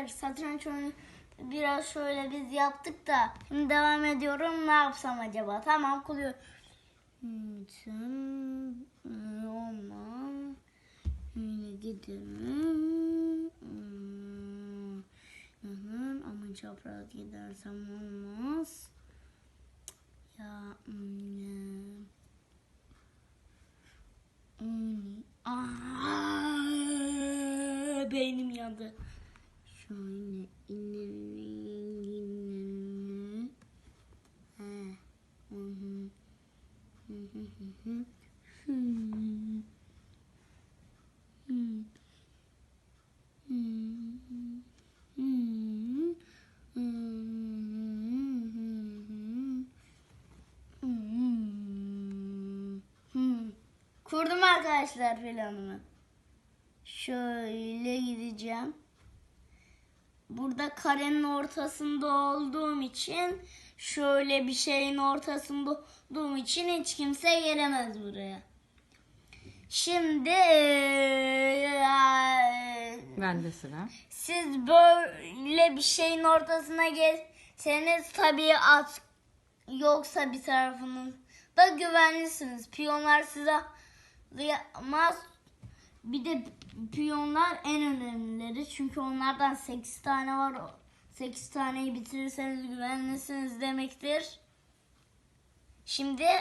arkadaşlar. Satranç oyunu biraz şöyle biz yaptık da şimdi devam ediyorum. Ne yapsam acaba? Tamam hı hı, ama çapraz gidersem olmaz. Ya hmm, hmm, Aa, yandı. Şöyle inelim. He. Hı. Kurdum arkadaşlar planımı. Şöyle gideceğim. Burada karenin ortasında olduğum için şöyle bir şeyin ortasında olduğum için hiç kimse gelemez buraya. Şimdi eee, Bende sıra. siz böyle bir şeyin ortasına gelseniz tabii at yoksa bir tarafınız da güvenlisiniz. Piyonlar size yapmaz. Bir de piyonlar en önemlileri. Çünkü onlardan 8 tane var. 8 taneyi bitirirseniz güvenlisiniz demektir. Şimdi